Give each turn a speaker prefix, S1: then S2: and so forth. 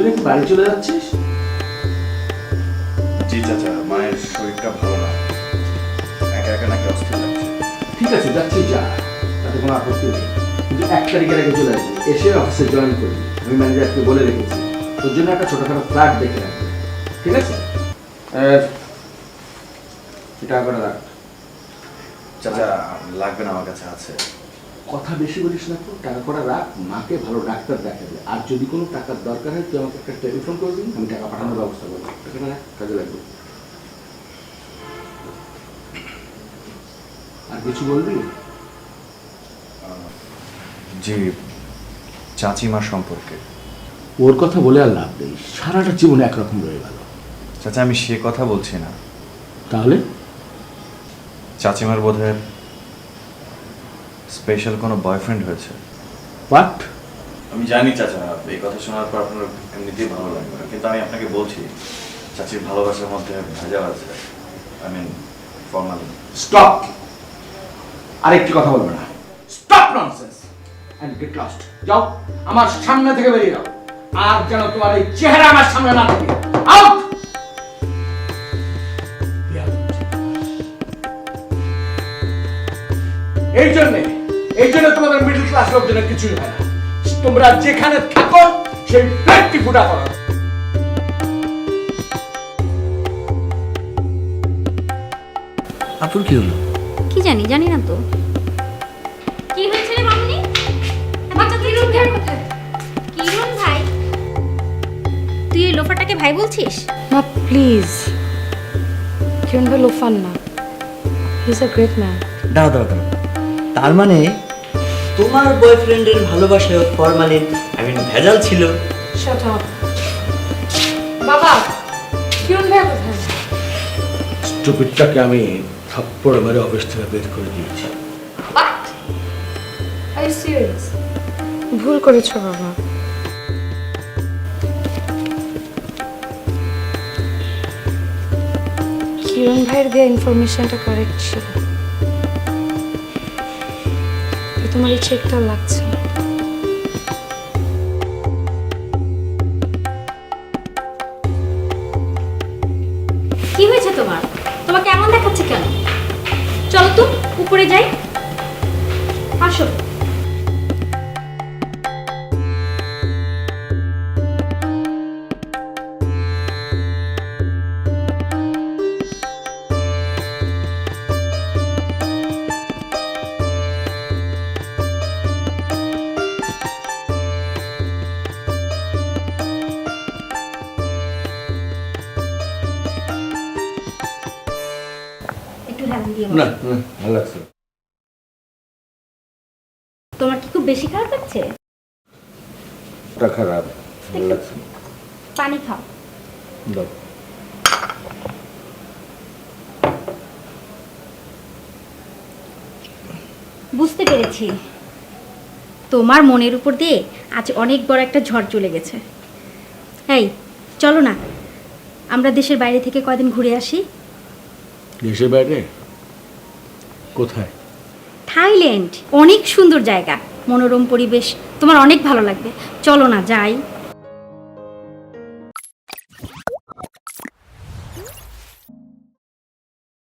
S1: তুই নাকি বাড়ি চলে যাচ্ছিস?
S2: জি চাচা মায়ের শরীরটা ভালো না। একা একা নাকি অস্থির লাগছে
S1: ঠিক আছে যাচ্ছিস যা। তাতে কোনো আপত্তি নেই। কিন্তু এক তারিখের আগে চলে আসবি। এসে অফিসে জয়েন করবি আমি ম্যানেজারকে বলে রেখেছি। তোর জন্য একটা ছোটখাটো ফ্ল্যাট দেখে রাখবি ঠিক আছে? টাকা করে রাখ।
S2: চাচা লাগবে না আমার কাছে আছে।
S1: কথা বেশি বলিস না তো টাকা করে রাখ মাকে ভালো ডাক্তার দেখাবে আর যদি কোনো টাকার দরকার হয় তুই আমাকে একটা টেলিফোন করে দিন আমি টাকা পাঠানোর ব্যবস্থা করব। টাকাটা রাখ কাজে লাগবে। আর কিছু বলবি?
S2: যে চাচিমা সম্পর্কে।
S1: ওর কথা বলে আর লাভ নেই। সারাটা জীবনে একরকম রয়ে গেল।
S2: চাচা আমি সে কথা বলছি না।
S1: তাহলে?
S2: চাচিমার বোধহয় স্পেশাল কোনো বয়ফ্রেন্ড হয়েছে?
S1: বাট
S2: আমি জানি চাচা এই কথা শোনার পর আপনার এমনিতেই ভালো লাগবে না। কিন্তু আমি আপনাকে বলছি চাচির ভালোবাসার মধ্যে ভেজাল আছে। আই মিন ফর্মাল
S1: স্টপ আরেকটি কথা বলবে না। Stop nonsense and get lost যাও আমার সামনে থেকে বেরিয়ে যাও। আর যেন তোমার এই চেহারা আমার সামনে না থাকে। আউট এই জন্য এই জন্য তোমাদের মিডল ক্লাস লোকজনের কিছুই হয় না। তোমরা যেখানে থাকো সেই প্লেটটি ফুটা করো।
S3: আপুর কি হলো?
S4: কি জানি জানি না তো। কি হয়েছে রে মামনি? বাচ্চা কিরণ ভাই কোথায় কিরণ ভাই? তুই এই লোফারটাকে ভাই বলছিস?
S5: না প্লিজ কিরণ ভাই লোফান না। He is a great man
S3: দাঁড়া দাঁড়া দাঁড়া তার মানে তোমার বয়ফ্রেন্ডের ভালোবাসায় ফরমালিন আই মিন ভেজাল ছিল।
S5: শাট আপ বাবা কিরণ ভাই কোথায়?
S1: স্টুপিডটাকে আমি থাপ্পড় মেরে অফিস থেকে বের করে দিয়েছি।
S5: হোয়াট আর সিরিয়াস ভুল করেছ বাবা। কিরণ ভাইয়ের দেওয়া ইনফরমেশনটা কারেক্ট ছিল। তোমার এই চেকটা লাগছে।
S4: কি হয়েছে তোমার? তোমাকে এমন দেখাচ্ছে কেন? চলো তো, উপরে যাই।
S1: না না ভালো লাগছে
S4: তোমার কি খুব বেশি খারাপ লাগছে?
S1: খারাপ ভালো লাগছে
S4: পানি খাও।
S1: দাও।
S4: বুঝতে পেরেছি। তোমার মনের উপর দিয়ে আজ অনেক বড় একটা ঝড় চলে গেছে। এই চলো না। আমরা দেশের বাইরে থেকে কয়দিন ঘুরে আসি?
S1: দেশের বাইরে? কোথায়?
S4: থাইল্যান্ড। অনেক সুন্দর জায়গা। মনোরম পরিবেশ। তোমার অনেক ভালো লাগবে। চলো না যাই।